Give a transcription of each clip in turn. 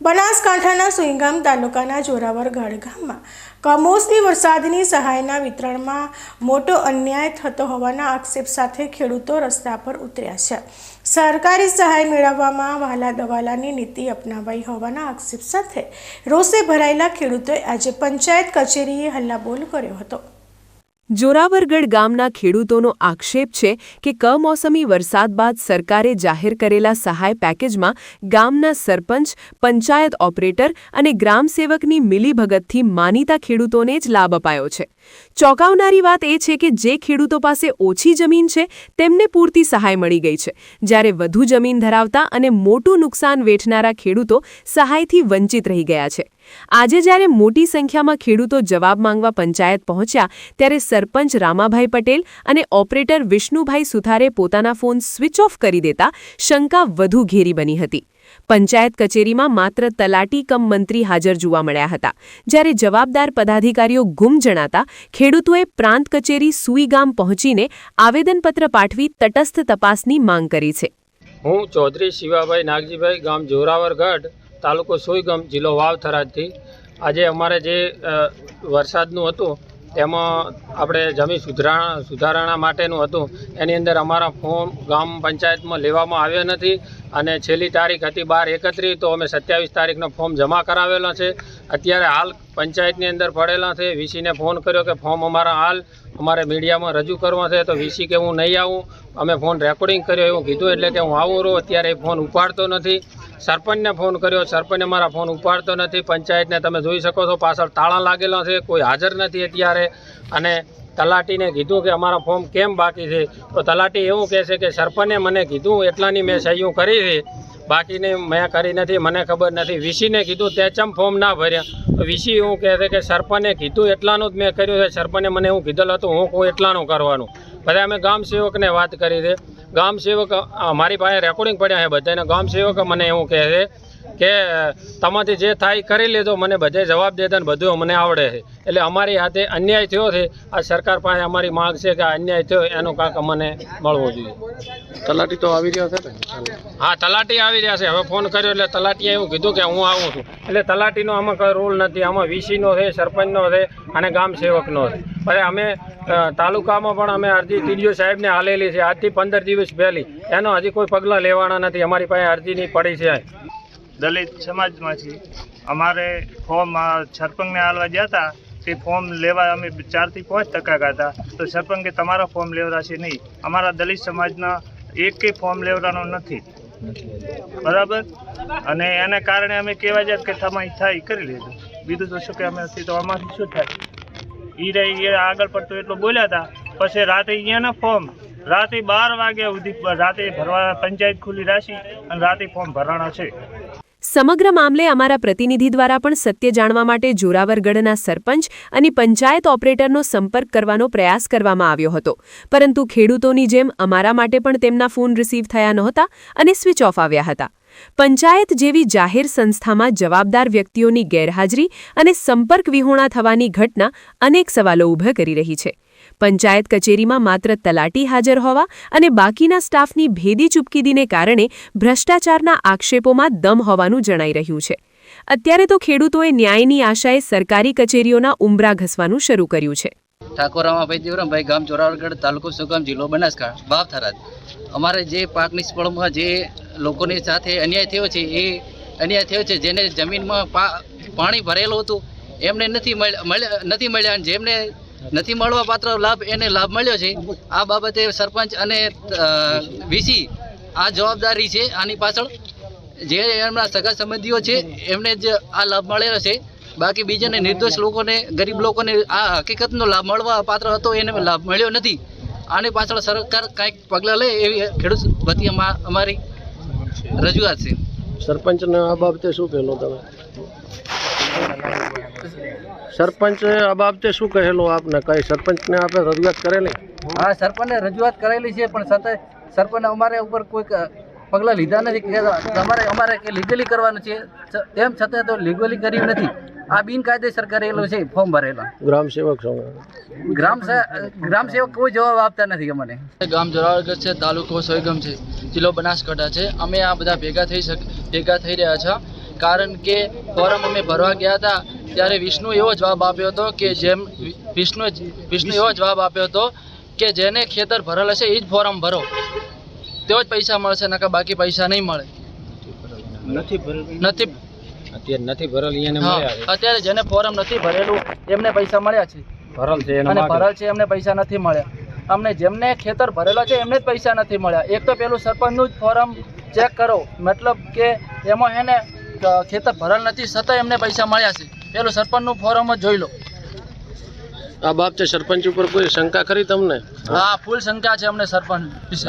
બનાસકાંઠાના સુઈગામ તાલુકાના જોરાવર ગઢ ગામમાં કમોસમી વરસાદની સહાયના વિતરણમાં મોટો અન્યાય થતો હોવાના આક્ષેપ સાથે ખેડૂતો રસ્તા પર ઉતર્યા છે. સરકારી સહાય મેળવવામાં વહાલા દવાલાની નીતિ અપનાવાઈ હોવાના આક્ષેપ સાથે રોષે ભરાયેલા ખેડૂતોએ આજે પંચાયત કચેરીએ હલ્લાબોલ કર્યો હતો. જોરાવરગઢ ગામના ખેડૂતોનો આક્ષેપ છે કે કમોસમી વરસાદ બાદ સરકારે જાહેર કરેલા સહાય પેકેજમાં ગામના સરપંચ, પંચાયત ઓપરેટર અને ગ્રામસેવકની મિલીભગતથી માનીતા ખેડૂતોને જ લાભ અપાયો છે. ચોંકાવનારી વાત એ છે કે જે ખેડૂતો પાસે ઓછી જમીન છે, તેમને પૂરતી સહાય મળી ગઈ છે. જ્યારે વધુ જમીન ધરાવતા અને મોટું નુકસાન વેઠનારા ખેડૂતો સહાયથી વંચિત રહી ગયા છે. આજે જ્યારે મોટી સંખ્યામાં ખેડૂતો જવાબ માંગવા પંચાયત પહોંચ્યા, ત્યારે સરપંચ રામાભાઈ પટેલ અને ઓપરેટર વિષ્ણુભાઈ સુથારે પોતાના ફોન સ્વિચ ઓફ કરી દેતા શંકા વધુ ઘેરી બની હતી. પંચાયત કચેરીમાં માત્ર તલાટી કમ મંત્રી હાજર જોવા મળ્યા હતા. જ્યારે જવાબદાર પદાધિકારીઓ ગુમ જણાતા, ખેડૂતોએ પ્રાંત કચેરી સુઈ ગામ પહોંચીને આવેદનપત્ર પાઠવી તટસ્થ તપાસની માંગ કરી છે. હું ચૌધરી શિવાભાઈ નાગજીભાઈ ગામ જોરાવરગઢ તાલુકો સોયગામ જિલ્લો વાવ થરાદથી આજે અમારે જે વરસાદનું હતું, તેમાં આપણે જમીન સુધારણા સુધારણા માટેનું હતું. એની અંદર અમારા ફોર્મ ગામ પંચાયતમાં લેવામાં આવ્યો નથી અને છેલ્લી તારીખ હતી બાર એકત્રીસ તો અમે સત્યાવીસ તારીખનો ફોર્મ જમા કરાવેલો છે. અત્યારે હાલ પંચાયતની અંદર પડેલા છે. વીસીને ફોન કર્યો કે ફોર્મ અમારા હાલ, અમારે મીડિયામાં રજૂ કરવા છે, તો વીસી કે હું નહીં આવું. અમે ફોન રેકોર્ડિંગ કર્યો, એવું કીધું, એટલે કે હું આવું રહું. અત્યારે ફોન ઉપાડતો નથી. સરપંચને ફોન કર્યો. સરપંચે મારા ફોન ઉપાડતો નથી. પંચાયતને તમે જોઈ શકો છો, પાછળ તાળા લાગેલા છે. કોઈ હાજર નથી અત્યારે. અને તલાટીને કીધું કે અમારા ફોર્મ કેમ બાકી છે? તો તલાટી એવું કહે છે કે સરપંચે મને કીધું, એટલાની મેં સહીઓ કરી છે. બાકીની મેં કરી નથી, મને ખબર નથી. વીસીને કીધું તે ચમ ફોર્મ ના ભર્યા. વીસી એવું કહે છે કે સરપંચે કીધું, એટલાનું જ મેં કર્યું છે. સરપંચે મને એવું કીધેલું હતું, હું કોઈ એટલાનું કરવાનું. બધા અમે ગામ સેવકને વાત કરી છે. ગામ સેવક મારી પાસે રેકોર્ડિંગ પડ્યા છે બધાને ગામ સેવક મને એવું કહે છે કે તમારાથી જે થાય કરી લેજો મને બધે જવાબ દેતા ને બધું મને આવડે છે. એટલે અમારી હાથે અન્યાય થયો છે. આ સરકાર પાસે અમારી માંગ છે કે આ અન્યાય થયો એનો કાંક અમને મળવો જોઈએ. તલાટી તો આવી રહ્યા છે ને? હા તલાટી આવી રહ્યા છે. હવે ફોન કર્યો એટલે તલાટીએ એવું કીધું કે હું આવું છું. એટલે તલાટીનો આમાં કોઈ રોલ નથી. આમાં વીસીનો છે સરપંચનો છે અને ગામ સેવકનો છે. પણ અમે તાલુકામાં પણ અમે અરજી ટીડીઓ સાહેબને હાલેલી છે. આજથી પંદર દિવસ પહેલી. એનો હજી કોઈ પગલાં લેવાના નથી. અમારી પાસે અરજીની પડી છે દલિત સમાજમાંથી અમારે ફોર્મ સરપંચને હાલવા ગયા હતા તે ફોર્મ લેવા અમે ચારથી પાંચ ટકા હતા. તો સરપંચે તમારો ફોર્મ લેવડાશે નહીં? અમારા દલિત સમાજના એકે ફોર્મ લેવડાનો નથી. બરાબર? અને એને કારણે અમે કહેવા જાય કે તમારી થાય કરી લીધું બીજું તો શું કે અમે તો અમારી શું થાય? એ આગળ પડતું એટલું બોલ્યા હતા. પછી રાતે અહીંયાના ફોર્મ રાતે બાર વાગ્યા સુધી રાતે ભરવા પંચાયત ખુલ્લી રાખી અને રાતે ફોર્મ ભરાણા છે. સમગ્ર મામલે અમારા પ્રતિનિધિ દ્વારા પણ સત્ય જાણવા માટે જોરાવરગઢના સરપંચ અને પંચાયત ઓપરેટરનો સંપર્ક કરવાનો પ્રયાસ કરવામાં આવ્યો હતો. પરંતુ ખેડૂતોની જેમ અમારા માટે પણ તેમના ફોન રિસીવ થયા નહોતા અને સ્વિચ ઓફ આવ્યા હતા. પંચાયત જેવી જાહેર સંસ્થામાં જવાબદાર વ્યક્તિઓની ગેરહાજરી અને સંપર્ક વિહોણા થવાની ઘટના અનેક સવાલો ઊભા કરી રહી છે. પંચાયત કચેરીમાં માત્ર તલાટી હાજર હોવા અને બાકીના સ્ટાફની ભેદી ચૂપકીદીને કારણે ભ્રષ્ટાચારના આક્ષેપોમાં દમ હોવાનું જણાઈ રહ્યું છે. અત્યારે તો ખેડૂતોએ ન્યાયની આશાએ સરકારી કચેરીઓના ઉમરા ઘસવાનું શરૂ કર્યું છે. ઠાકોર રામાભાઈ દેવરામભાઈ, ગામ જોરાવરગઢ તાલુકો સુગામ જિલ્લો બનાસકાંઠા બાપ અમારે જે પાક નિષ્ફળમાં જે લોકોની સાથે અન્યાય થયો છે, એ અન્યાય થયો છે, જેને જમીનમાં પાણી ભરેલું હતું, એમને નથી મળ- મળ્યા નથી મળ્યા અને જેમને નથી મળવા પાત્ર લાભ, એને લાભ મળ્યો છે. આ બાબતે સરપંચ અને વીસી આ જવાબદારી છે આની પાછળ. જે એમના સગા સંબંધીઓ છે, એમને જ આ લાભ મળેલો છે. બાકી બીજાને નિર્દોષ લોકોને, ગરીબ લોકોને આ હકીકતનો લાભ મળવા પાત્ર હતો, એને લાભ મળ્યો નથી. આની પાછળ સરકાર કાંઈક પગલાં લે એવી ખેડૂત વતી અમા- અમારી રજૂઆત છે. સરપંચને આ બાબતે શું કહેલો તમે? સરપંચ આ બાબતે શું કહેલું આપને? કઈ સરપંચને આપણે રજૂઆત કરેલી? હા સરપંચને રજૂઆત કરેલી છે પણ સાથે સરપંચ અમારે ઉપર કોઈક પગલાં લીધા નથી. કે તમારે અમારે કે લીગલી કરવાનું છે. છ- તેમ છતાં તો લીગલી કર્યું નથી. આ બિનકાયદેસર કરેલું છે ફોર્મ ભરેલો. ગ્રામ સેવક છો. ગ્રામ ગ્રામ સેવક કોઈ જવાબ આપતા નથી અમને. ગામ જોરાવરગઢ છે તાલુકો સોયગમ છે જિલ્લો બનાસકાંઠા છે. અમે આ બધા ભેગા થઈ શક ભેગા થઈ રહ્યા છે. કારણ કે ફોરમ અમે ભરવા ગયા હતા ત્યારે વિષ્ણુ એવો જવાબ આપ્યો હતો કે જેમ વિષ્ણુ વિષ્ણુ એવો જવાબ આપ્યો હતો કે જેને ખેતર ભરેલ હશે એ જ ફોરમ ભરો. તેઓ જ પૈસા મળશે નકા બાકી પૈસા નહીં મળે. નથી અત્યારે નથી ભરેલ એને મળ્યા છે. અત્યારે જેને ફોરમ નથી ભરેલું એમને પૈસા મળ્યા છે. ભરલ છે એને અને માગે. છે એમને પૈસા નથી મળ્યા. અમને જેમને ખેતર ભરેલા છે એમને જ પૈસા નથી મળ્યા. એક તો પેલું સરપંચનું જ ફોરમ ચેક કરો. મતલબ કે એમાં એને ખેતર ભરેલ નથી છતાં એમને પૈસા મળ્યા છે. પેલું સરપંચનું ફોરમ જ જોઈ લો. આ બાબતે સરપંચ ઉપર કોઈ શંકા ખરી તમને? હા ફૂલ શંકા છે અમને સરપંચ વિશે.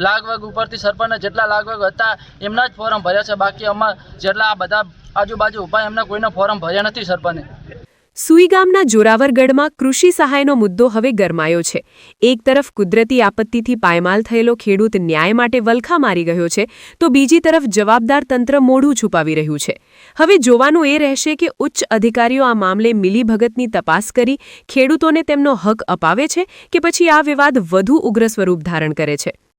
લાગવગ ઉપરથી સરપંચના જેટલા લાગવગ હતા, એમના જ ફોરમ ભર્યા છે. બાકી અમાર જેટલા આ બધા આજુબાજુ ઊભા, એમના કોઈના ફોરમ ભર્યા નથી સરપંચે. સુઈ ગામના જોરાવરગઢમાં કૃષિ સહાયનો મુદ્દો હવે ગરમાયો છે. એક તરફ કુદરતી આપત્તિથી પાયમાલ થયેલો ખેડૂત ન્યાય માટે વલખા મારી ગયો છે, તો બીજી તરફ જવાબદાર તંત્ર મોઢું છુપાવી રહ્યું છે. હવે જોવાનું એ રહેશે કે ઉચ્ચ અધિકારીઓ આ મામલે મિલીભગતની તપાસ કરી ખેડૂતોને તેમનો હક અપાવે છે કે પછી આ વિવાદ વધુ ઉગ્ર સ્વરૂપ ધારણ કરે છે.